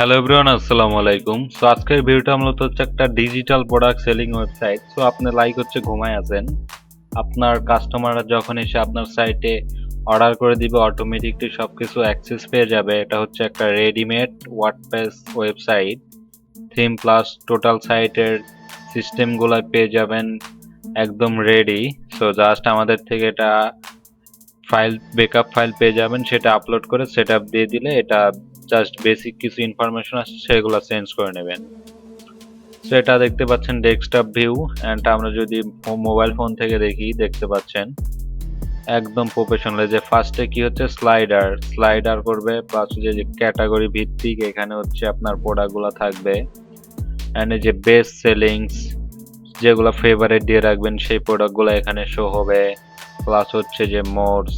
Hello everyone আসসালামু আলাইকুম so আজকের ভিডিওটা মূলত হচ্ছে একটা digital product selling website so আপনি লাইক হচ্ছে ঘুমায় আছেন। আপনার কাস্টমাররা যখন এসে আপনার সাইটে অর্ডার করে দিবে অটোমেটিকলি সব কিছু অ্যাক্সেস পেয়ে যাবে। এটা হচ্ছে একটা readymade WordPress website theme plus total সাইটের সিস্টেমগুলো পেয়ে যাবেন একদম রেডি সো জাস্ট আমাদের থেকে এটা ফাইল বেকআপ ফাইল পেয়ে যাবেন। সেটা আপলোড করে সেট দিয়ে দিলে এটা জাস্ট বেসিক কিছু ইনফরমেশন আছে সেগুলো চেঞ্জ করে নেবেন। সো এটা দেখতে পাচ্ছেন ডেস্কটপ ভিউ অ্যান্ড আমরা যদি মোবাইল ফোন থেকে দেখি, দেখতে পাচ্ছেন একদম প্রফেশনাল যে ফার্স্টে কি হচ্ছে স্লাইডার স্লাইডার করবে প্লাস যে যে ক্যাটাগরি ভিত্তিক এখানে হচ্ছে আপনার প্রোডাক্টগুলো থাকবে। অ্যান্ড এই যে বেস্ট সেলিংস যেগুলো ফেভারেট দিয়ে রাখবেন, সেই প্রোডাক্টগুলো এখানে শো হবে। প্লাস হচ্ছে যে মোডস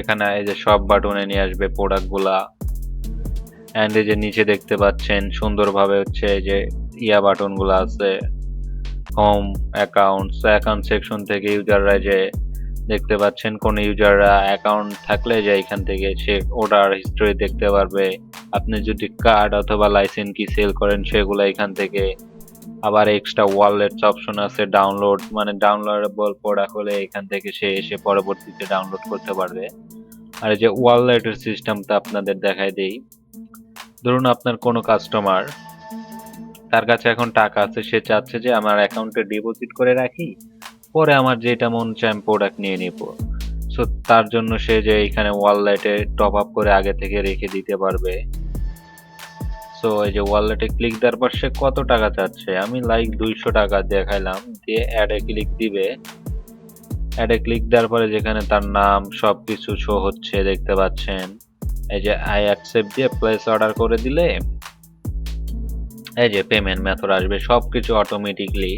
এখানে এই যে সব বাটনে নিয়ে আসবে প্রোডাক্টগুলা অ্যান্ড এই যে নিচে দেখতে পাচ্ছেন, সুন্দরভাবে হচ্ছে যে ইয়া বাটনগুলো আছে হোম অ্যাকাউন্টস অ্যাকাউন্ট সেকশন থেকে ইউজাররা যে দেখতে পাচ্ছেন, কোন ইউজাররা অ্যাকাউন্ট থাকলে যে এখান থেকে সে অর্ডার হিস্ট্রি দেখতে পারবে। আপনি যদি কার্ড অথবা লাইসেন্স কি সেল করেন, সেগুলো এখান থেকে আবার এক্সট্রা ওয়ালেটস অপশন আছে ডাউনলোড মানে ডাউনলোডেবল প্রোডাক্ট হলে এখান থেকে সে এসে পরবর্তীতে ডাউনলোড করতে পারবে। আর যে ওয়ালেটের সিস্টেমটা আপনাদের দেখাই দেই। ধরুন আপনার কোনো কাস্টমার তার কাছে এখন টাকা আছে, সে চাচ্ছে যে আমার অ্যাকাউন্টে ডিপোজিট করে রাখি, পরে আমার যেটা মন চায় আমি প্রোডাক্ট নিয়ে নিব। সো তার জন্য সে যে এখানে ওয়ালেটে টপ আপ করে আগে থেকে রেখে দিতে পারবে। সো এই যে ওয়ালেটে ক্লিক দেওয়ার পর সে কত টাকা চাচ্ছে? আমি লাইক দুইশো টাকা দেখাইলাম, দিয়ে অ্যাডে ক্লিক দিবে। অ্যাডে ক্লিক দেওয়ার পরে যেখানে তার নাম সব কিছু শো হচ্ছে, দেখতে পাচ্ছেন। এই যে আই অ্যাকসেপ্ট দিয়ে প্লেস অর্ডার করে দিলে, এই যে পেমেন্ট মেথড আসবে সব কিছু অটোমেটিকলি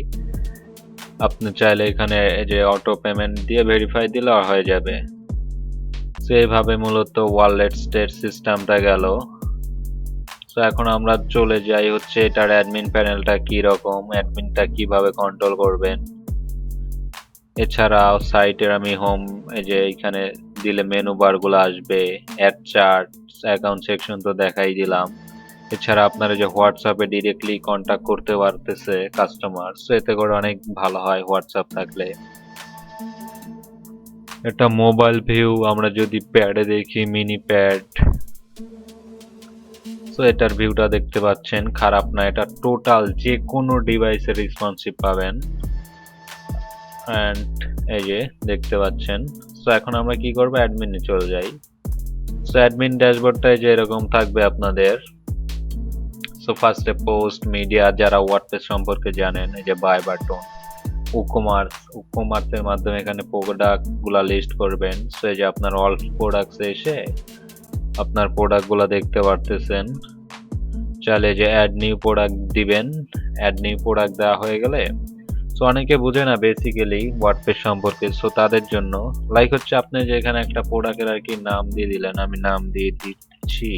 আপনি চাইলে এখানে এই যে অটো পেমেন্ট দিয়ে ভেরিফাই দিলে হয়ে যাবে। তো এইভাবে মূলত ওয়ালেট স্টেট সিস্টেমটা গেল। তো এখন আমরা চলে যাই হচ্ছে এটার অ্যাডমিন প্যানেলটা কি রকম অ্যাডমিনটা কীভাবে কন্ট্রোল করবেন। এছাড়াও সাইটের আমি হোম এই যে এখানে দিলে মেনু বারগুলো আসবে অ্যাড চার্ট অ্যাকাউন্ট সেকশন তো দেখাই দিলাম। এছাড়া আপনারা যে হোয়াটসঅ্যাপে ডিরেক্টলি কন্ট্যাক্ট করতে পারতেছে কাস্টমার সো এতে করে অনেক ভালো হয় হোয়াটসঅ্যাপ থাকলে। এটা মোবাইল ভিউ আমরা যদি প্যাডে দেখি মিনি প্যাড সো এটার ভিউটা দেখতে পাচ্ছেন। খারাপ না, এটা টোটাল যে কোনো ডিভাইসে রেসপন্সিভ পাবেন। অ্যান্ড এই যে দেখতে পাচ্ছেন। সো এখন আমরা কি করব? অ্যাডমিনে চলে যাই। সো অ্যাডমিন ড্যাশবোর্ডটাই যে এরকম থাকবে আপনাদের। সো ফার্স্টে পোস্ট মিডিয়া যারা ওয়ার্ডপ্রেস সম্পর্কে জানেন, এই যে বাই বাটন উকমার্স উকমার্সের মাধ্যমে এখানে প্রোডাক্টগুলা লিস্ট করবেন। সো এই যে আপনার অল প্রোডাক্টস এসে আপনার প্রোডাক্টগুলা দেখতে পারতেছেন। চাইলে যে অ্যাড নিউ প্রোডাক্ট দিবেন। অ্যাড নিউ প্রোডাক্ট দেওয়া হয়ে গেলে সো অনেকে বুঝে না বেসিক্যালি ওয়ার্ডপ্রেস সম্পর্কে। সো তাদের জন্য লাইক হচ্ছে আপনি যে এখানে একটা প্রোডাক্টের আর কি নাম দিয়ে দিলেন, আমি নাম দিয়ে দিচ্ছি।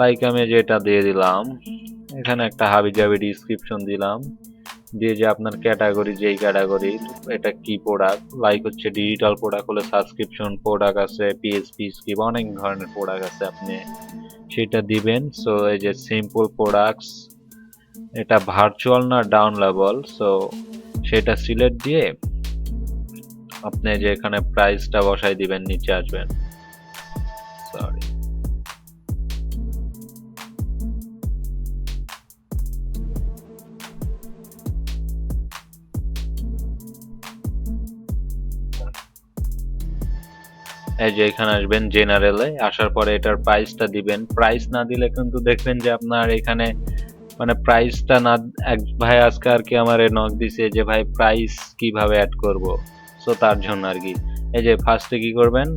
লাইক আমি যেটা দিয়ে দিলাম, এখানে একটা হাবি জাবি ডিসক্রিপশন দিলাম। দিয়ে যে আপনার ক্যাটাগরি যেই ক্যাটাগরি এটা কি প্রোডাক্ট লাইক হচ্ছে ডিজিটাল প্রোডাক্ট হলে সাবস্ক্রিপশন প্রোডাক্ট আছে পিএসপি স্কিপ অনেক ধরনের প্রোডাক্ট আছে আপনি সেটা দিবেন। সো এই যে সিম্পল প্রোডাক্টস এটা ভার্চুয়াল না ডাউন লেভেল সো সেটা সিলেক্ট দিয়ে আপনি যে এখানে প্রাইসটা বসাই দিবেন, নিচে আসবেন। সরি এই যে এখানে আসবেন জেনারেলে আসার পরে এটার প্রাইসটা দিবেন। প্রাইস না দিলে কিন্তু দেখবেন যে আপনার এখানে মানে প্রাইসটা না, এক ভাই আজকে আর কি আমার এ নক দিছে যে, ভাই প্রাইস কীভাবে অ্যাড করব? সো তার জন্য আর কি। এই যে ফার্স্টে কি করবেন?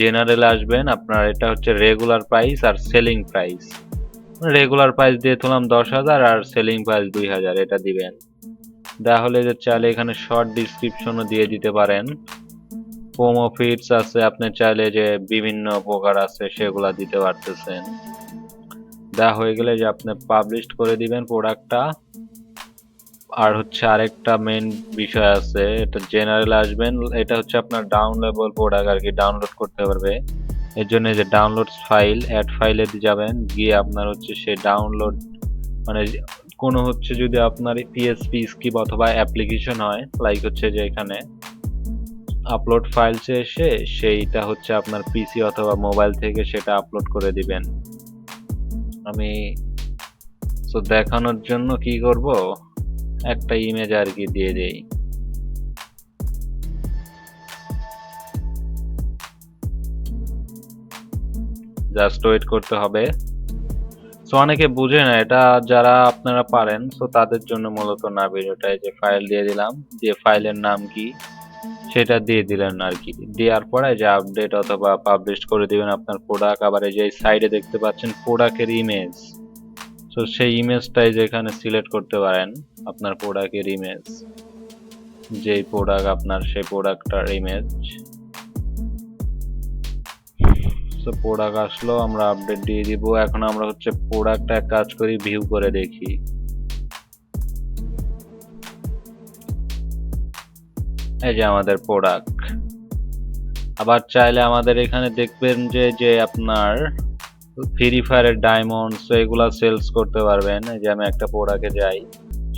জেনারেল আসবেন, আপনার এটা হচ্ছে রেগুলার প্রাইস আর সেলিং প্রাইস রেগুলার প্রাইস দিয়ে তুললাম দশ হাজার আর সেলিং প্রাইস দুই হাজার, এটা দিবেন। তাহলে যে চাইলে এখানে শর্ট ডিসক্রিপশনও দিয়ে দিতে পারেন। প্রোমো ফিডস আছে, আপনি চাইলে যে বিভিন্ন প্রকার আছে, সেগুলা দিতে পারতেছেন। দেওয়া হয়ে গেলে যে আপনি পাবলিশ করে দিবেন প্রোডাক্টটা আর হচ্ছে আরেকটা মেন বিষয় আছে, এটা জেনারেল আসবেন, এটা হচ্ছে আপনার ডাউনলোডেবল প্রোডাক্ট আর কি ডাউনলোড করতে পারবে। এর জন্য যে ডাউনলোড ফাইল অ্যাড ফাইলে যাবেন, গিয়ে আপনার হচ্ছে সে ডাউনলোড মানে কোনো হচ্ছে যদি আপনার পিএসপি স্কিপ অথবা অ্যাপ্লিকেশন হয় লাইক হচ্ছে যে এখানে আপলোড ফাইলসে এসে, সেইটা হচ্ছে আপনার পিসি অথবা মোবাইল থেকে সেটা আপলোড করে দিবেন। আমি তো দেখানোর জন্য কি করব? একটা ইমেজ আর কি দিয়ে দেই। জাস্ট ওয়েট করতে হবে। সো অনেকে বুঝে না, এটা যারা আপনারা পারেন সো তাদের জন্য মূলত না ভিডিওটা এই যে ফাইল দিয়ে দিলাম দিয়ে ফাইলের নাম কি? সেটা দিয়ে দিলেন আর কি। দেওয়ার পরে যে আপডেট অথবা পাবলিশ করে দিবেন আপনার প্রোডাক্ট আবার এই যে সাইডে দেখতে পাচ্ছেন প্রোডাক্টের ইমেজ সো সেই ইমেজটাই যেখানে সিলেক্ট করতে পারেন আপনার প্রোডাক্টের ইমেজ যেই প্রোডাক্ট আপনার, সেই প্রোডাক্টটার ইমেজ সো প্রোডাক্ট আসলো, আমরা আপডেট দিয়ে দিব। এখন আমরা হচ্ছে প্রোডাক্টটা কাজ করি ভিউ করে দেখি। এই যে আমাদের প্রোডাক্ট আবার চাইলে আমাদের এখানে দেখবেন যে যে আপনার ফ্রি ফায়ারের ডায়মন্ডস এগুলা সেলস করতে পারবেন। এই যে আমি একটা প্রোডাক্টে যাই,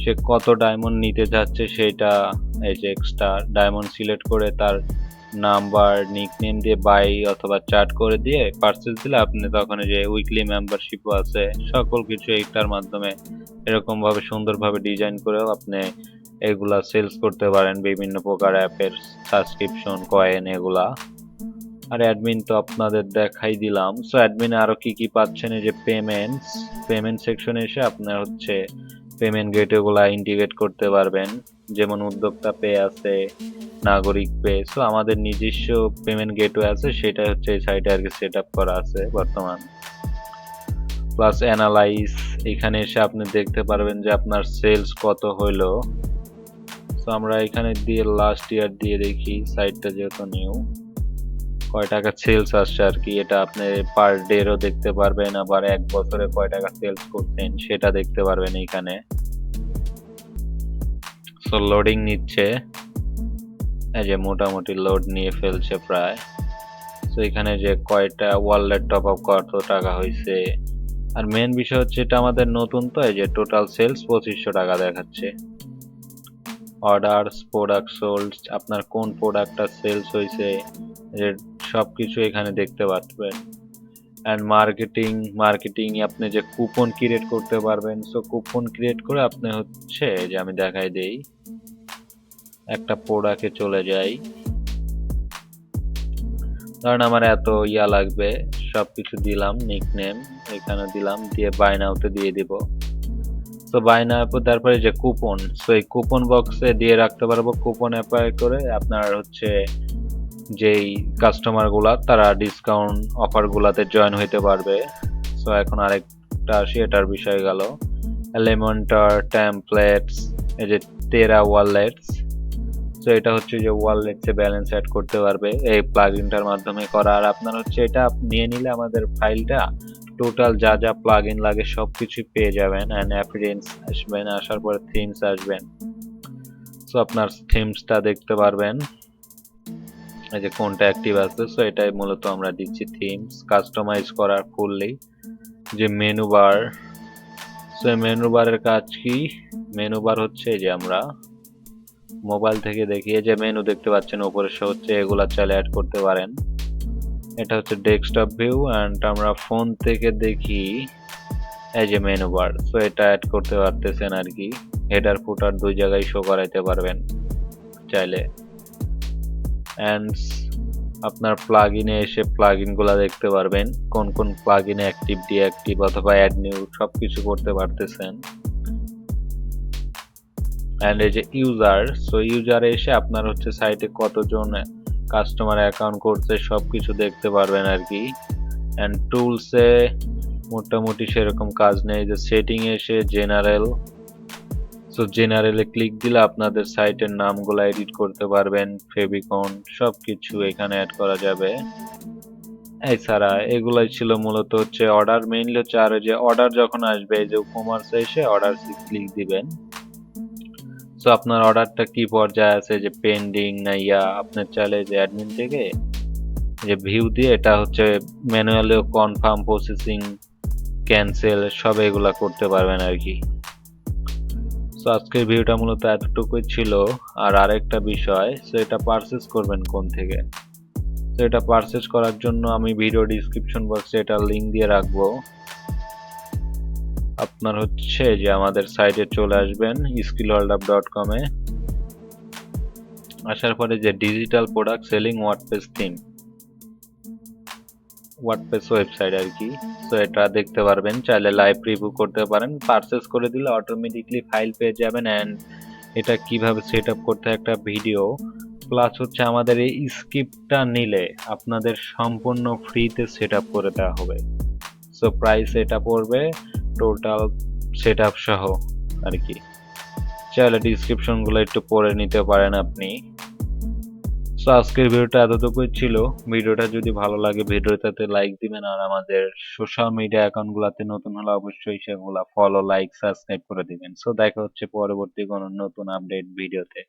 সে কত ডায়মন্ড নিতে যাচ্ছে সেটা, এই যে এক্সট্রা ডায়মন্ড সিলেক্ট করে তার নাম্বার নিকনেম দিয়ে বাই অথবা চার্ট করে দিয়ে পার্সেস দিলে আপনি তখন যে উইকলি মেম্বারশিপও আছে। সকল কিছু এইটার মাধ্যমে এরকম ভাবে সুন্দরভাবে ডিজাইন করেও আপনি এগুলা সেলস করতে পারেন, বিভিন্ন প্রকার অ্যাপের সাবস্ক্রিপশন কয়েন এগুলা। আর অ্যাডমিন তো আপনাদের দেখাই দিলাম। সো অ্যাডমিনে আরও কি কি পাচ্ছেন? এই যে পেমেন্টস পেমেন্ট সেকশনে এসে আপনার হচ্ছে পেমেন্ট গেটওয়েগুলা ইন্টিগ্রেট করতে পারবেন। যেমন উদ্যোক্তা পে আছে, নাগরিক পে সো আমাদের নিজস্ব পেমেন্ট গেটওয়ে আছে সেটা হচ্ছে এই সাইটে আর কি সেট আপ করা আছে বর্তমান। প্লাস অ্যানালাইজ এখানে এসে আপনি দেখতে পারবেন যে আপনার সেলস কত হইল। তো আমরা এখানে দিয়ে লাস্ট ইয়ার দিয়ে দেখি সাইটটা যেহেতু নিউ কয় টাকা সেলস আসছে আর কি, এটা আপনি পার ডেরও দেখতে পারবেন, আবার এক বছরে কয় টাকা সেলস করতেন সেটা দেখতে পারবেন এখানে। সো লোডিং নিচ্ছে, এই যে মোটামুটি লোড নিয়ে ফেলছে প্রায়। তো এখানে যে কয়টা ওয়ালেট টপ আপ কত টাকা হয়েছে আর মেন বিষয় হচ্ছে এটা আমাদের নতুন তো, এই যে টোটাল সেলস পঁচিশশো টাকা দেখাচ্ছে। অর্ডারস প্রোডাক্ট সোল্ড আপনার কোন প্রোডাক্টটা সেলস হয়েছে সব কিছু এখানে দেখতে পারবেন। অ্যান্ড মার্কেটিং মার্কেটিং আপনি যে কুপন ক্রিয়েট করতে পারবেন সো কুপন ক্রিয়েট করে আপনি হচ্ছে যে আমি দেখাই দেই, একটা প্রোডাক্টে চলে যাই। ধরেন আমার এত ইয়া লাগবে সব কিছু দিলাম নিকনেম এখানে দিলাম, দিয়ে বাইনাউতে দিয়ে দিব। তো বাইনা তারপরে যে কুপন সো এই কুপন বক্সে দিয়ে রাখতে পারব কুপন অ্যাপ্লাই করে আপনার হচ্ছে যেই কাস্টমারগুলা, তারা ডিসকাউন্ট অফার গুলাতে জয়েন হইতে পারবে। সো এখন আরেকটা আসি, এটার বিষয় গেল। এলিমেন্টার টেমপ্লেটস এই যে তেরা ওয়ালেটস তো এটা হচ্ছে যে ওয়ালেটসে ব্যালেন্স অ্যাড করতে পারবে। এই প্লাগইনটার মাধ্যমে করা। আর আপনার হচ্ছে এটা নিয়ে নিলে আমাদের ফাইলটা টোটাল যা যা প্লাগ ইন লাগে সব কিছু পেয়ে যাবেন অ্যান্ড অ্যাপিডেন্স আসবেন, আসার পরে থিমস আসবেন। সো আপনার থিমসটা দেখতে পারবেন। এই যে কোনটা অ্যাক্টিভ আছে সো এটাই মূলত আমরা দিচ্ছি থিমস কাস্টমাইজ করার ফুললি যে মেনু বার সো মেনু বারের কাজ কি? মেনু বার হচ্ছে যে আমরা মোবাইল থেকে দেখি এই যে মেনু দেখতে পাচ্ছেন, উপরে শো হচ্ছে এগুলা চাইলে অ্যাড করতে পারেন। এটা হচ্ছে ডেস্কটপ ভিউ অ্যান্ড আমরা ফোন থেকে দেখি এই যে মেনু বার সো এটা অ্যাড করতে পারতেছেন আর কি। হেডার ফুটার দুই জায়গায় শো করাইতে পারবেন চাইলে। অ্যান্ড আপনার প্লাগ ইনে এসে প্লাগগুলা দেখতে পারবেন, কোন কোন প্লাগ ইনে অ্যাক্টিভ ডিঅ্যাক্টিভ অথবা অ্যাড নিউ সব কিছু করতে পারতেছেন। অ্যান্ড এই যে ইউজার সো ইউজারে এসে আপনার হচ্ছে সাইটে কতজন কাস্টমার অ্যাকাউন্ট করছে সব কিছু দেখতে পারবেন আর কি অ্যান্ড টুলসে মোটামুটি সেরকম কাজ নেই। যে সেটিং এসে জেনারেল সো জেনারেলে ক্লিক দিলে আপনাদের সাইটের নামগুলো এডিট করতে পারবেন। ফেবিকন সব কিছু এখানে অ্যাড করা যাবে। এছাড়া এগুলাই ছিল মূলত হচ্ছে অর্ডার মেইনলি হচ্ছে আর যে অর্ডার যখন আসবে, এই যে কমার্সে এসে অর্ডার ক্লিক দিবেন। সো আপনার অর্ডারটা কি পর্যায়ে আছে? যে পেন্ডিং না ইয়া? আপনার চাইলে যে অ্যাডমিন থেকে যে ভিউ দিয়ে এটা হচ্ছে ম্যানুয়ালিও কনফার্ম প্রসেসিং ক্যান্সেল সব এগুলা করতে পারবেন আর কি সো আজকের ভিডিওটা মূলত এতটুকুই ছিল। আর আরেকটা বিষয় সো এটা পারচেস করবেন কোন থেকে? তো এটা পারচেস করার জন্য আমি ভিডিও ডিসক্রিপশন বক্সে এটা লিংক দিয়ে রাখব। আপনার হচ্ছে যে আমাদের সাইটে চলে আসবেন স্কিল ওয়ার্ল্ড আপ ডট কমে আসার পরে যে digital product selling WordPress theme WordPress website আর কি। তো এটা দেখতে পারবেন, চাইলে লাইভ রিভিউ করতে পারেন। পারচেস করে দিলে অটোমেটিকলি ফাইল পেয়ে যাবেন অ্যান্ড এটা কীভাবে সেট আপ করতে একটা ভিডিও প্লাস হচ্ছে আমাদের এই স্ক্রিপ্টটা নিলে আপনাদের সম্পূর্ণ ফ্রিতে সেট আপ করে দেওয়া হবে। সো প্রাইস এটা পড়বে। টোটাল সেট আপ সহ আর কি। চাইলে ডিসক্রিপশনগুলো একটু পড়ে নিতে পারেন আপনি। সো আজকের ভিডিওটা এতটুকুই ছিল। ভিডিওটা যদি ভালো লাগে, ভিডিওটাতে লাইক দিবেন আর আমাদের সোশ্যাল মিডিয়া অ্যাকাউন্টগুলোতে নতুন হলে অবশ্যই সেগুলো ফলো লাইক সাবস্ক্রাইব করে দিবেন। সো দেখা হচ্ছে পরবর্তী কোনো নতুন আপডেট ভিডিওতে।